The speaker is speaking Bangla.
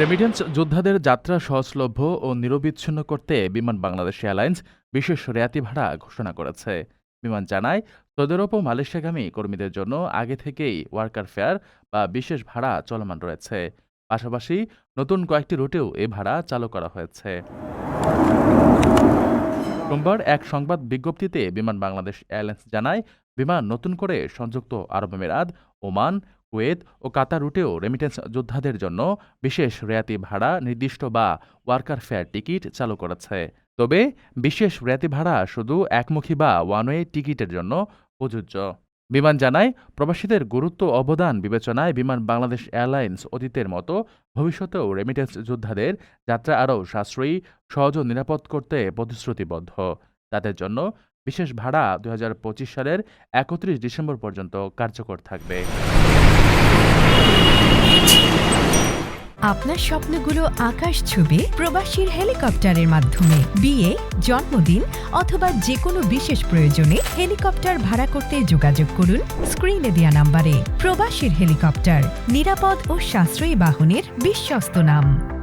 রেমিটেন্স যোদ্ধাদের যাত্রা সহজলভ্য ও নিরবিচ্ছিন্ন করতে বিমান বাংলাদেশ এয়ারলাইন্স বিশেষ রেয়াতি ভাড়া ঘোষণা করেছে। বিমান জানায় সৌদি ও মালয়েশিয়াগামী কর্মীদের জন্য আগে থেকেই ওয়ার্কার ফেয়ার বা বিশেষ ভাড়া চলমান রয়েছে। পাশাপাশি নতুন কয়েকটি রুটেও এ ভাড়া চালু করা হয়েছে। সোমবার এক সংবাদ বিজ্ঞপ্তিতে বিমান বাংলাদেশ এয়ারলাইন্স জানায়, বিমান নতুন করে সংযুক্ত আরব আমিরাত, ওমান কুয়েত ও কাতার রুটেও রেমিটেন্স যোদ্ধাদের জন্য বিশেষ রেয়াতি ভাড়া নির্দিষ্ট বা ওয়ার্কার ফেয়ার টিকিট চালু করেছে। তবে বিশেষ রেয়াতি ভাড়া শুধু একমুখী বা ওয়ান ওয়ে টিকিটের জন্য প্রযোজ্য। বিমান জানায়, প্রবাসীদের গুরুত্ব অবদান বিবেচনায় বিমান বাংলাদেশ এয়ারলাইন্স অতীতের মতো ভবিষ্যতেও রেমিটেন্স যোদ্ধাদের যাত্রা আরও সাশ্রয়ী, সহজ ও নিরাপদ করতে প্রতিশ্রুতিবদ্ধ। তাদের জন্য বিশেষ ভাড়া দুই সালের একত্রিশ ডিসেম্বর পর্যন্ত কার্যকর থাকবে। আপনার স্বপ্নগুলো আকাশ ছুবে প্রবাসীর হেলিকপ্টারের মাধ্যমে। বিয়ে, জন্মদিন অথবা যে কোনো বিশেষ প্রয়োজনে হেলিকপ্টার ভাড়া করতে যোগাযোগ করুন স্ক্রিনে দেওয়া নাম্বারে। প্রবাসীর হেলিকপ্টার, নিরাপদ ও সাশ্রয়ী বাহনের বিশ্বস্ত নাম।